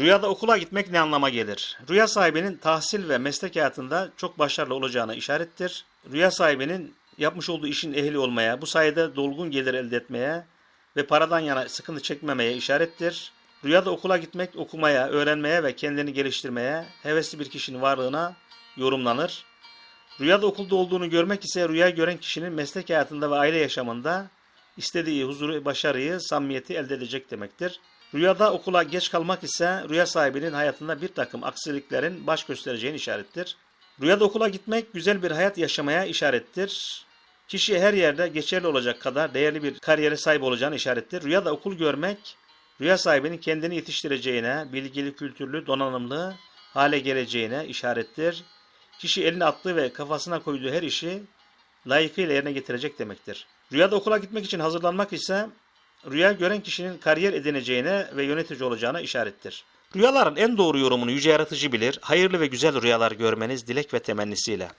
Rüyada okula gitmek ne anlama gelir? Rüya sahibinin tahsil ve meslek hayatında çok başarılı olacağına işarettir. Rüya sahibinin yapmış olduğu işin ehli olmaya, bu sayede dolgun gelir elde etmeye ve paradan yana sıkıntı çekmemeye işarettir. Rüyada okula gitmek, okumaya, öğrenmeye ve kendini geliştirmeye, hevesli bir kişinin varlığına yorumlanır. Rüyada okulda olduğunu görmek ise rüya gören kişinin meslek hayatında ve aile yaşamında istediği huzuru, başarıyı, samimiyeti elde edecek demektir. Rüyada okula geç kalmak ise rüya sahibinin hayatında bir takım aksiliklerin baş göstereceğini işarettir. Rüyada okula gitmek güzel bir hayat yaşamaya işarettir. Kişi her yerde geçerli olacak kadar değerli bir kariyere sahip olacağını işarettir. Rüyada okul görmek, rüya sahibinin kendini yetiştireceğine, bilgili, kültürlü, donanımlı hale geleceğine işarettir. Kişi eline attığı ve kafasına koyduğu her işi layıkıyla yerine getirecek demektir. Rüyada okula gitmek için hazırlanmak ise rüya gören kişinin kariyer edineceğine ve yönetici olacağına işarettir. Rüyaların en doğru yorumunu yüce yaratıcı bilir. Hayırlı ve güzel rüyalar görmeniz dilek ve temennisiyle.